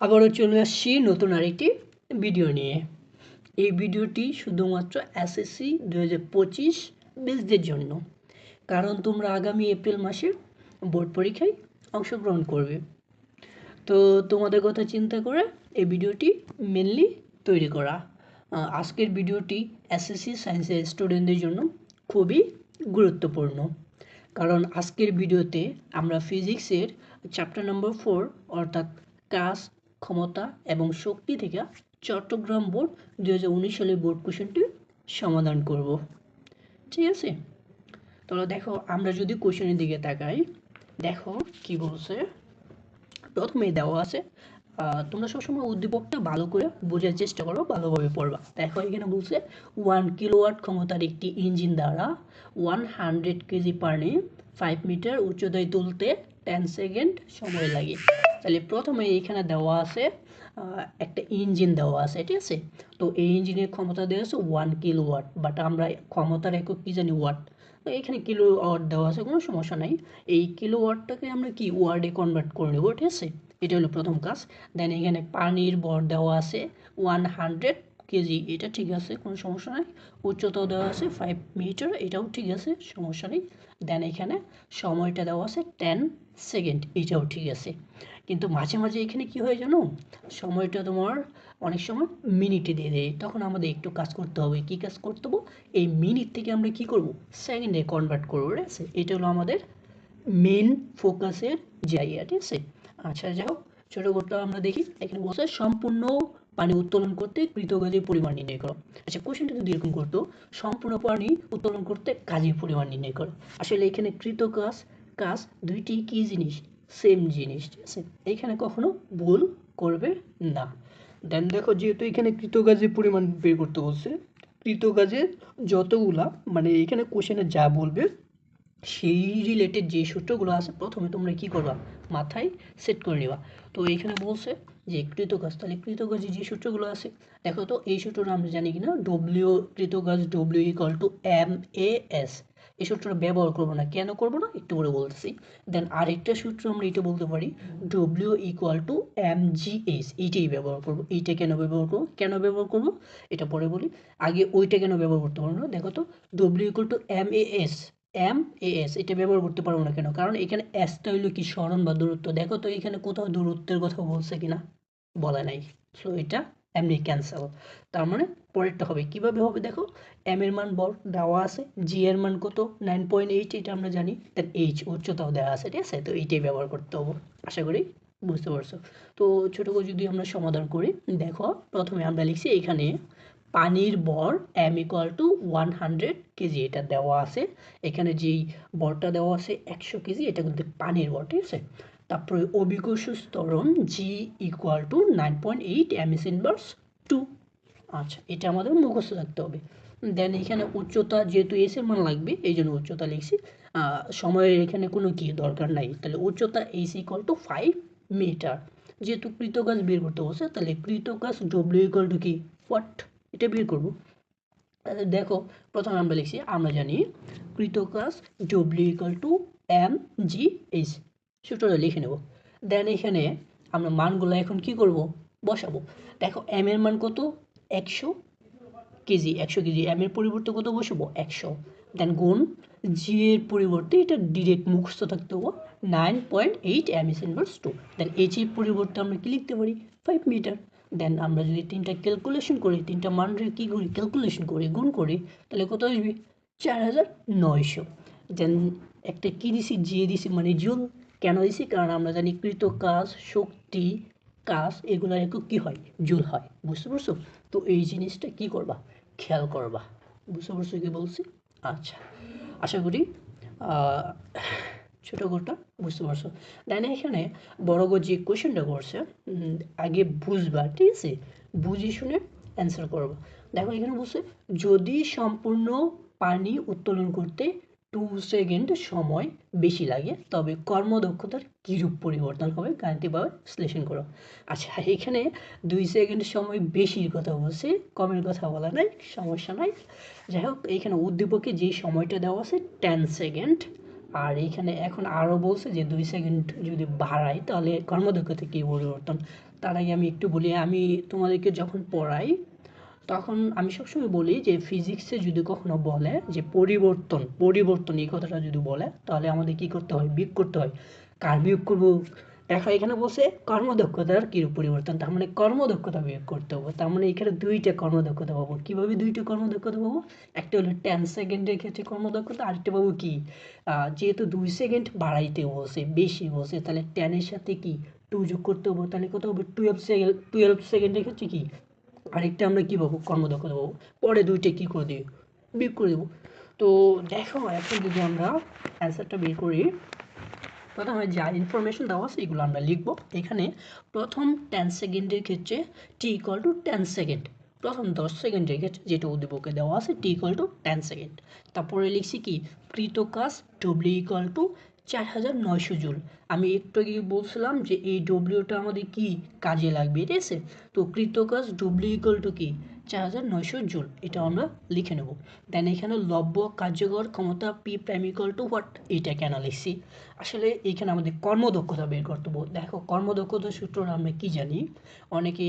আবারও চলে আসছি নতুন আরেকটি ভিডিও নিয়ে। এই ভিডিওটি শুধুমাত্র এসএসসি দু হাজার পঁচিশ বেসদের জন্য। কারণ তোমরা আগামী এপ্রিল মাসে বোর্ড পরীক্ষায় অংশগ্রহণ করবে। তো তোমাদের কথা চিন্তা করে এই ভিডিওটি মেনলি তৈরি করা। আজকের ভিডিওটি এসএসসি সায়েন্সের স্টুডেন্টদের জন্য খুবই গুরুত্বপূর্ণ। কারণ আজকের ভিডিওতে আমরা ফিজিক্সের চ্যাপ্টার নম্বর ফোর অর্থাৎ কাজ ক্ষমতা এবং শক্তি থেকে চট্টগ্রাম বোর্ড দু সালের বোর্ড কোশ্চেনটি সমাধান করব। ঠিক আছে? তাহলে দেখো, আমরা যদি কোশ্চেনের দিকে তাকাই, দেখো কি বলছে? প্রথমে দেওয়া আছে তোমরা সবসময় উদ্দীপকটা ভালো করে বোঝার চেষ্টা করো, ভালোভাবে পড়বা। দেখো এখানে বলছে ওয়ান কিলোওয়াট ক্ষমতার একটি ইঞ্জিন দ্বারা ওয়ান হান্ড্রেড কেজি পানি ফাইভ মিটার উচ্চতায় তুলতে টেন সেকেন্ড সময় লাগে। তাহলে প্রথমে এখানে দেওয়া আছে একটা ইঞ্জিন দেওয়া আছে, ঠিক আছে? তো এই ইঞ্জিনের ক্ষমতা দেওয়া আছে ওয়ান কিলোওয়াট বাট আমরা ক্ষমতার একক কি জানি ওয়াট তো এখানে কিলো ওয়াট দেওয়া আছে, কোনো সমস্যা নাই। এই কিলো ওয়াটটাকে আমরা কি ওয়ার্ডে কনভার্ট করে নেব, ঠিক আছে? এটা হলো প্রথম কাজ। দেন এখানে পানির ভর দেওয়া আছে ওয়ান হান্ড্রেড কেজি, এটা ঠিক আছে, কোনো সমস্যা নাই। উচ্চতাও দেওয়া আছে ফাইভ মিটার এটাও ঠিক আছে, সমস্যা নেই। দেন এখানে সময়টা দেওয়া আছে টেন সেকেন্ড এটাও ঠিক আছে। কিন্তু মাঝে মাঝে এখানে কি হয় জানো? সময়টা তোমার অনেক সময় মিনিটে দিয়ে দেয়। তখন আমাদের একটু কাজ করতে হবে। কি কাজ করতে হবে? এই মিনিট থেকে আমরা কি করব? সেকেন্ডে কনভার্ট করব, ঠিক আছে? এটা হলো আমাদের মেন ফোকাসের জায়গা ঠিক আছে আচ্ছা যাই হোক, ছোটো আমরা দেখি। এখানে বলছে সম্পূর্ণ পানি উত্তোলন করতে কৃতকাজের পরিমাণ নির্ণয় করো। আচ্ছা কোশ্চেনটা যদি এরকম করতো, সম্পূর্ণ পানি উত্তোলন করতে কাজের পরিমাণ নির্ণয় করো। আসলে এখানে কৃতকাজ কাজ দুইটি কি জিনিস? সেম জিনিস। ঠিক আছে এখানে কখনো ভুল করবে না। দেন দেখো, যেহেতু এখানে কৃতকাজের পরিমাণ বের করতে বলছে কৃতকাজের যতগুলা মানে এখানে কোশ্চেনে যা বলবে সেই রিলেটেড যে সূত্রগুলো আছে, প্রথমে তোমরা কি করবা? মাথায় সেট করে নিবা। তো এইখানে বলছে যে কৃতকাজ, তাহলে কৃতকাজে যে সূত্রগুলো আছে, দেখো তো এই সূত্রটা আমরা জানি কিনা? W কৃতকাজ W equal to M A S এই সূত্রটা ব্যবহার করব না। কেন করব না? একটু করে বলতেছি। দেন আরেকটা সূত্র আমরা এটা বলতে পারি। W equal to M G S এইটাই ব্যবহার করব। এইটা কেন ব্যবহার করব? কেন ব্যবহার করব? এটা পরে বলি। আগে ওইটা কেন ব্যবহার করতে পারব না? দেখো তো W equal to M A S M A S এটা ব্যবহার করতে পারব না কেন? কারণ এখানে এসটা হইল কি স্মরণ বা দূরত্ব? দেখো তো এখানে কোথাও দূরত্বের কথা বলছে কিনা? বলা নাই। সো এটা এমনি ক্যান্সেল তার মানে পরেরটা হবে। কীভাবে হবে দেখো? এম এর মান বর দেওয়া আছে। জি এর মান কত? নাইন পয়েন্ট এইট এটা আমরা জানি। দেন এইচ উচ্চতাও দেওয়া আছে। ঠিক আছে? তো এইটাই ব্যবহার করতে হবে। আশা করি বুঝতে পারছ। তো ছোটো করে যদি আমরা সমাধান করি, দেখো, প্রথমে আমরা লিখছি এখানে পানির বর M equal to one hundred KG এটা দেওয়া আছে। এখানে যেই বরটা দেওয়া আছে একশো কেজি, এটা কিন্তু পানির বর, ঠিক আছে? তারপরে অভিকর্ষ স্তরণ G equal to nine point eight M S inverse two আচ্ছা এটা আমাদের মুখস্থ রাখতে হবে। দেন এখানে উচ্চতা যেহেতু এস মান লাগবে, এই জন্য উচ্চতা লিখছি। সময়ের এখানে কোনো কি দরকার নাই। তাহলে উচ্চতা S equal to five metre যেহেতু কৃতকাজ বের করতে বলছে তাহলে কৃতকাজ ডব্লিউ ইকুয়াল টু কি? হোয়াট এটা বের করব। দেখো, প্রথমে আমরা লিখছি, আমরা জানি কৃতকাজ W equal to M G H সূত্রটা লিখে নেব। দেন এখানে আমরা মানগুলো এখন কি করব? বসাবো। দেখো এম এর মান কত? একশো কেজি একশো কেজি। এম এর পরিবর্তে কত বসাবো? একশো। দেন গুণ জি এর পরিবর্তে এটা ডিরেক্ট মুখস্থ থাকতে হবে। Nine point eight M S inverse two then H এর পরিবর্তে আমরা কি লিখতে পারি? ফাইভ মিটার দেন আমরা যদি তিনটা ক্যালকুলেশন করি, তিনটা মান কী করি ক্যালকুলেশন করি, গুণ করি, তাহলে কত আসবে? চার হাজার নয়শো। দেন একটা কী দিছি? জি দিছি মানে জুল। কেন দিছি? কারণ আমরা জানি কৃত কাজ শক্তি, কাজ, এগুলোর একটু কী হয়? জুল হয়। বুঝতে পারছ? তো এই জিনিসটা কি করবা? খেয়াল করবা। বুঝতে পারছ কি বলছি? আচ্ছা। আশা করি ছোট গোটা বুঝতে পারছ? দেন এখানে বড় গো যে কোয়েশ্চেনটা করছে আগে বুঝবা, ঠিক আছে? বুঝে শুনে অ্যান্সার করবা। দেখো এখানে বলছে, যদি সম্পূর্ণ পানি উত্তোলন করতে টু সেকেন্ড সময় বেশি লাগে, তবে কর্মদক্ষতার কিরূপ পরিবর্তন হবে, গাণিতিকভাবে বিশ্লেষণ করো। আচ্ছা এখানে দুই সেকেন্ড সময় বেশির কথা বলছে, কমের কথা বলা নাই, সমস্যা নাই। যাই হোক, এখানে উদ্দীপকে যে সময়টা দেওয়া আছে টেন সেকেন্ড আর এখানে এখন আরও বলছে যে দুই সেকেন্ড যদি বাড়াই তাহলে কর্মদক্ষতা কী পরিবর্তন? তার আগে আমি একটু বলি, আমি তোমাদেরকে যখন পড়াই, তখন আমি সবসময় বলি যে ফিজিক্সে যদি কখনো বলে যে পরিবর্তন পরিবর্তন এই কথাটা যদি বলে, তাহলে আমাদের কি করতে হয়? বিয়োগ করতে হয়। কার বিয়োগ করব? দেখো, এখানে বলছে কর্মদক্ষতার কি পরিবর্তন? তার মানে কর্মদক্ষতা বিয়োগ করতে হবে। তার মানে এখানে দুইটা কর্মদক্ষতা পাবো। কীভাবে দুইটা কর্মদক্ষতা পাবো। একটা হলো টেন সেকেন্ডের ক্ষেত্রে কর্মদক্ষতা, আরেকটা পাবো কি? যেহেতু দুই সেকেন্ড বাড়াইতে বলছে বেশি বলছে তাহলে টেনের সাথে কি? টু যোগ করতে হবে। তাহলে কত হবে? টুয়েলভ সেকেন্ড টুয়েলভ সেকেন্ডের ক্ষেত্রে কি? আরেকটা আমরা কী পাবো? কর্মদক্ষতা পাবো। পরে দুইটা কী করে দিই বিয়োগ করে দেবো। তো দেখো, এখন যদি আমরা অ্যান্সারটা বের করি প্রথমে যা ইনফরমেশন দেওয়া আছে, এগুলো আমরা লিখব। এখানে প্রথম টেন সেকেন্ডের ক্ষেত্রে T equal to ten second প্রথম দশ সেকেন্ডের ক্ষেত্রে যেটা উদ্দীপকে দেওয়া আছে T equal to ten second তারপরে লিখছি কি? কৃত কাজ ডব্লিউ ইকুয়াল টু চার হাজার নয়শো জুল। আমি একটু আগে বলছিলাম যে এই ডব্লিউটা আমাদের কি কাজে লাগবে, ঠিক আছে? তো কৃত কাজ ডব্লিউ ইকুয়াল টু কি? চার হাজার নয়শো জুল। এটা আমরা লিখে নেব। দেন এখানে লব্য, কার্যকর, ক্ষমতা পি প্রাইম টু হোয়াট এটা কেন লিখছি? আসলে এখানে আমাদের কর্মদক্ষতা বের করতে হবে। দেখো, কর্মদক্ষতা সূত্রটা আমরা কি জানি? অনেকে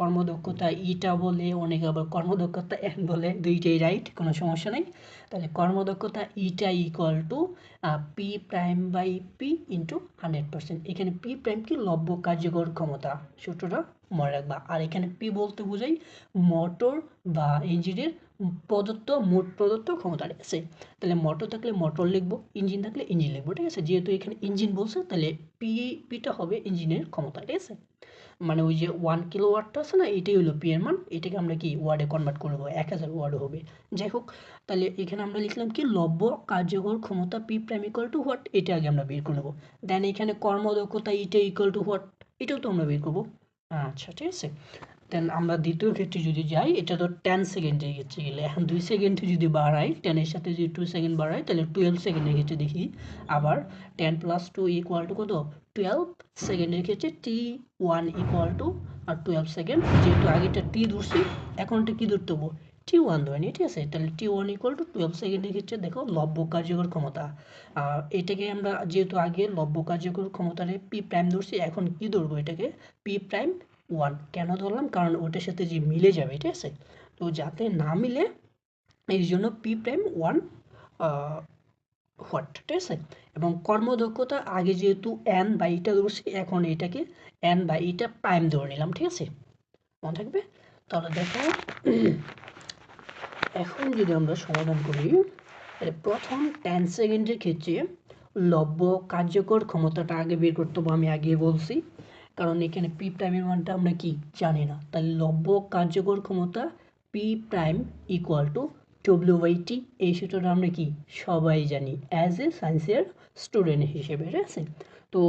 কর্মদক্ষতা ইটা বলে, অনেকে আবার কর্মদক্ষতা এন বলে। দুইটাই রাইট কোনো সমস্যা নেই। তাহলে কর্মদক্ষতা eta equal to P prime by P into hundred percent এখানে পি প্রাইম কি? লব্য, কার্যকর, ক্ষমতা সূত্রটা মনে রাখবা। আর এখানে পি বলতে বোঝাই মোটর বা ইঞ্জিনের প্রদত্ত, মোট প্রদত্ত ক্ষমতা আছে তাহলে মোটর থাকলে মোটর লিখব ইঞ্জিন থাকলে ইঞ্জিন লিখব, ঠিক আছে? যেহেতু এখানে ইঞ্জিন বলছে, তাহলে পি পিটা হবে ইঞ্জিনের ক্ষমতা, ঠিক আছে? মানে ওই যে ওয়ান কিলো ওয়াটটা আছে না, এটাই হলো পি এর মান, এটাকে আমরা কি ওয়ার্ডে কনভার্ট করব? এক হাজার ওয়ার্ড হবে। যাই হোক, তাহলে এখানে আমরা লিখলাম কি লব্য কার্যকর ক্ষমতা P prime equal to what এটা আগে আমরা বের করে নেব। দেন এখানে কর্মদক্ষতা ইটা ইকুয়াল টু হোয়াট এটাও তো আমরা বের করব। আচ্ছা ঠিক আছে। দেন আমরা দ্বিতীয় ক্ষেত্রে যদি যাই, এটা তো টেন সেকেন্ডের ক্ষেত্রে গেলে। এখন দুই সেকেন্ড যদি বাড়াই টেনের সাথে যদি টু সেকেন্ড বাড়াই, তাহলে টুয়েলভ সেকেন্ডের ক্ষেত্রে দেখি, আবার ten plus two equal to কত? টুয়েলভ সেকেন্ডের ক্ষেত্রে টি ওয়ান ইকুয়াল টু আর টুয়েলভ সেকেন্ড যেহেতু আগেটা টি ধরছি এখনটা কী ধরতে হব? টি ওয়ান ধরে নিই ঠিক আছে? তাহলে T one equal to twelve সেকেন্ডের ক্ষেত্রে দেখো লব্য কার্যকর ক্ষমতা। এটাকে আমরা যেহেতু আগে লব্য কার্যকর ক্ষমতা ক্ষমতারে পি প্রাইম ধরছি, এখন কি ধরবো এটাকে? পি প্রাইম ওয়ান কেন ধরলাম? কারণ ওটার সাথে যে মিলে যাবে, ঠিক আছে? তো যাতে না মিলে এই জন্য পি প্রাইম ওয়ান হোয়াট ঠিক আছে? এবং কর্মদক্ষতা আগে যেহেতু এন বা ইটা ধরছি, এখন এটাকে এন বা ইটা প্রাইম ধরে নিলাম, ঠিক আছে? মনে থাকবে? তাহলে দেখো এখন যদি আমরা সমাধান করি, তাহলে প্রথম টেন সেকেন্ডের ক্ষেত্রে লব্য কার্যকর ক্ষমতাটা আগে বের করতে হবে, আমি আগে বলছি। কারণ এখানে পি প্রাইমের মানটা আমরা কি জানি না। তাহলে লব্য কার্যকর ক্ষমতা P prime equal to W by T এই সূত্রটা আমরা কি সবাই জানি অ্যাজ এ সায়েন্সের স্টুডেন্ট হিসেবে, ঠিক আছে? তো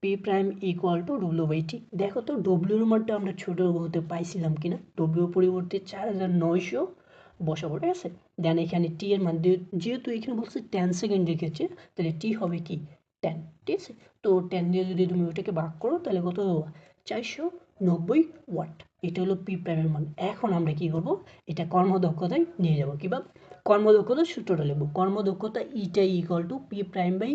P prime equal to W by T দেখো তো ডব্লিউর মানটা আমরা ছোটো হতে পাইছিলাম কিনা। ডব্লিউ পরিবর্তে চার হাজার নয়শো বসাবো ঠিক আছে? দেন এখানে টি এর মান যেহেতু এখানে বলছে টেন সেকেন্ড রেখেছে, তাহলে টি হবে কি? টেন ঠিক আছে? তো টেন দিয়ে যদি তুমি ওইটাকে ভাগ করো, তাহলে কত চারশো নব্বই ওয়াট। এটা হলো পি প্রাইমের মান। এখন আমরা কি করব? এটা কর্মদক্ষতায় নিয়ে যাব। কীভাবে কর্মদক্ষতার সূত্রটা লিখব। কর্মদক্ষতা ইটাই equal to P prime by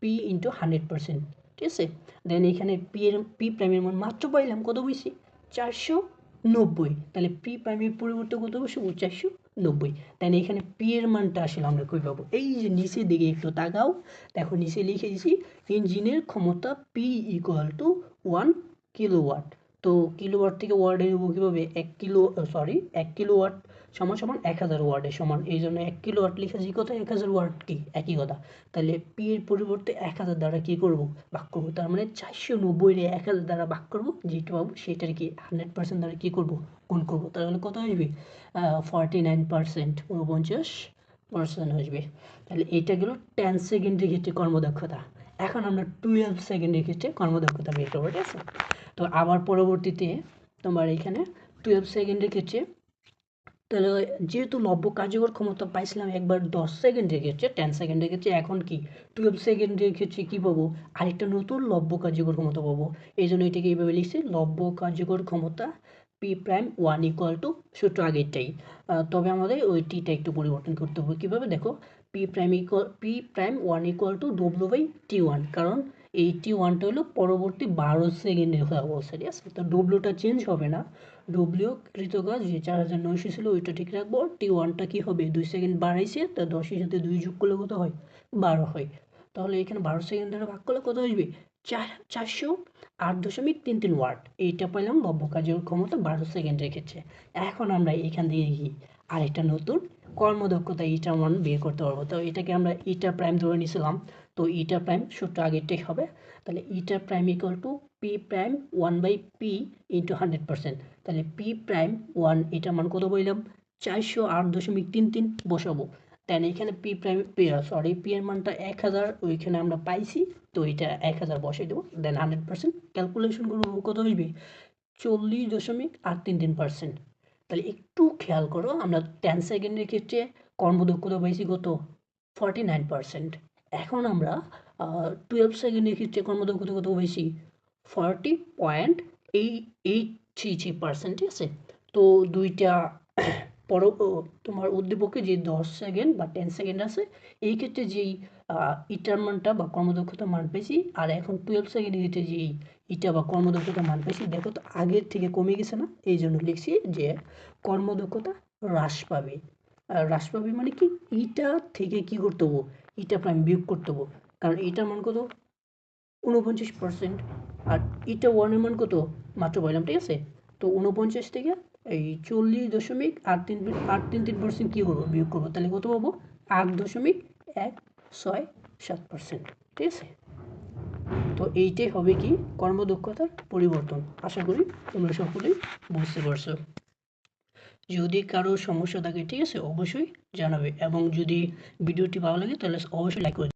P into hundred percent ঠিক আছে? দেন এখানে পি এর পি প্রাইমের মান মাত্র পাইলাম, কত বসি চারশো নব্বই। তাহলে পি প্রাইমের পরিবর্তে কত বসবো চারশো নব্বই। তাহলে এখানে পি এর মানটা আসলে আমরা কই পাবো? এই যে নিচের দিকে একটু তাকাও, দেখো নিচে লিখে দিয়েছি ইঞ্জিনের ক্ষমতা P equal to one kilowatt তো কিলোওয়াট থেকে ওয়ার্ডে নেব কীভাবে? এক কিলো সরি এক কিলোওয়াট সমান সমান এক হাজার ওয়ার্ডের সমান। এই জন্য এক কিলো ওয়াট লিখেছি কথা এক হাজার ওয়ার্ড কি? একই কথা। তাহলে পি এর পরিবর্তে এক হাজার দ্বারা কী করব? ভাগ করব। তার মানে চারশো নব্বই এক হাজার দ্বারা ভাগ করব, যেটা পাবো সেটার কি হান্ড্রেড পার্সেন্ট দ্বারা কী করব? গুণ করব, তাহলে কত আসবে? ফর্টি নাইন পার্সেন্ট উনপঞ্চাশ পার্সেন্ট আসবে। তাহলে এটা গেলো টেন সেকেন্ডের ক্ষেত্রে কর্মদক্ষতা। এখন আমরা টুয়েলভ সেকেন্ডের ক্ষেত্রে কর্মদক্ষতা বের করব, ঠিক আছে? তো আবার পরবর্তীতে তোমার এখানে টুয়েলভ সেকেন্ডের ক্ষেত্রে তাহলে যেহেতু লব্য কার্যকর ক্ষমতা পাইছিলাম একবার দশ সেকেন্ডের ক্ষেত্রে টেন সেকেন্ডের ক্ষেত্রে এখন কি? টুয়েলভ সেকেন্ডের ক্ষেত্রে কী পাবো? আরেকটা নতুন লব্য কার্যকর ক্ষমতা পাবো। এই জন্য এটাকে এইভাবে লিখছি, লব্য কার্যকর ক্ষমতা P prime one equal to সূত্র আগেরটাই। তবে আমাদের ওই টিটা একটু পরিবর্তন করতে হবে। কীভাবে? দেখো P prime equal P prime one equal to W by T one কারণ এই টি ওয়ানটা হলো পরবর্তী বারো সেকেন্ডের বলছে ঠিক আছে? তো ডব্লিউটা চেঞ্জ হবে না। ডব্লিউ কৃতকাজ, যে চার হাজার নয়শো ছিল, ওইটা ঠিক রাখব। টি ওয়ানটা কী হবে? দুই সেকেন্ড বাড়াইছে, তা দশের সাথে দুই যোগ করলে কত হয়? বারো হয়। তাহলে এখানে বারো সেকেন্ড দ্বারা ভাগ করলে কত আসবে? চার, চারশো আট দশমিক তিন তিন ওয়াট। এইটা পাইলাম নব্য কাজের ক্ষমতা বারো সেকেন্ড রেখেছে এখন আমরা এখান দিয়ে গিয়ে আরেকটা নতুন কর্মদক্ষতা ইটা মান বের করতে পারব। তো এটাকে আমরা ইটা প্রাইম ধরে নিয়েছিলাম তো ইটা প্রাইম সূত্র আগেরটাই হবে। তাহলে eta prime equal to P prime one by P into hundred percent তাহলে পি প্রাইম ওয়ান এটা মান কত বললাম চারশো আট দশমিক তিন তিন বসাবো। দেন এখানে পি প্রাইম সরি পি এর মানটা এক হাজার, ওইখানে আমরা পাইছি তো এটা এক হাজার বসাই দেবো দেন হান্ড্রেড পার্সেন্ট ক্যালকুলেশন করব কত আসবে চল্লিশ দশমিক আট তিন তিন পার্সেন্ট তাহলে একটু খেয়াল করো, আমরা টেন সেকেন্ডের ক্ষেত্রে কর্মদক্ষতা পাইছি কত? ফর্টি নাইন পার্সেন্ট এখন আমরা টুয়েলভ সেকেন্ডের ক্ষেত্রে কর্মদক্ষতা কত বেশি forty point eight three three percent ঠিক আছে? তো দুইটা পর তোমার উদ্দীপকে যে দশ সেকেন্ড বা টেন সেকেন্ড আছে, এই ক্ষেত্রে যেই ইটার মানটা বা কর্মদক্ষতা মান পেয়েছি, আর এখন টুয়েলভ সেকেন্ডের ক্ষেত্রে যেই ইটা বা কর্মদক্ষতা মান পেয়েছি, দেখো তো আগের থেকে কমে গেছে না? এই জন্য লিখছি যে কর্মদক্ষতা হ্রাস পাবে। আর হ্রাস পাবে মানে কি? ইটা থেকে কি করতে হব? ইটা প্রাইম বিয়োগ করতে হব। কারণ ইটার মান কত? উনপঞ্চাশ পার্সেন্ট আর ইটা ওয়ানের মান কত? মাত্র বললাম, ঠিক আছে? তো উনপঞ্চাশ থেকে এই চল্লিশ দশমিক আট তিন আট তিন তিন পার্সেন্ট কী করব? বিয়োগ করব। তাহলে কত পাবো? আট দশমিক এক ছয় সাত পার্সেন্ট ঠিক আছে? তো এইটাই হবে কি কর্মদক্ষতার পরিবর্তন। আশা করি তোমরা সকলেই বুঝতে পারছ। যদি কারও সমস্যা থাকে, ঠিক আছে, অবশ্যই জানাবে। এবং যদি ভিডিওটি ভালো লাগে, তাহলে অবশ্যই লাইক করে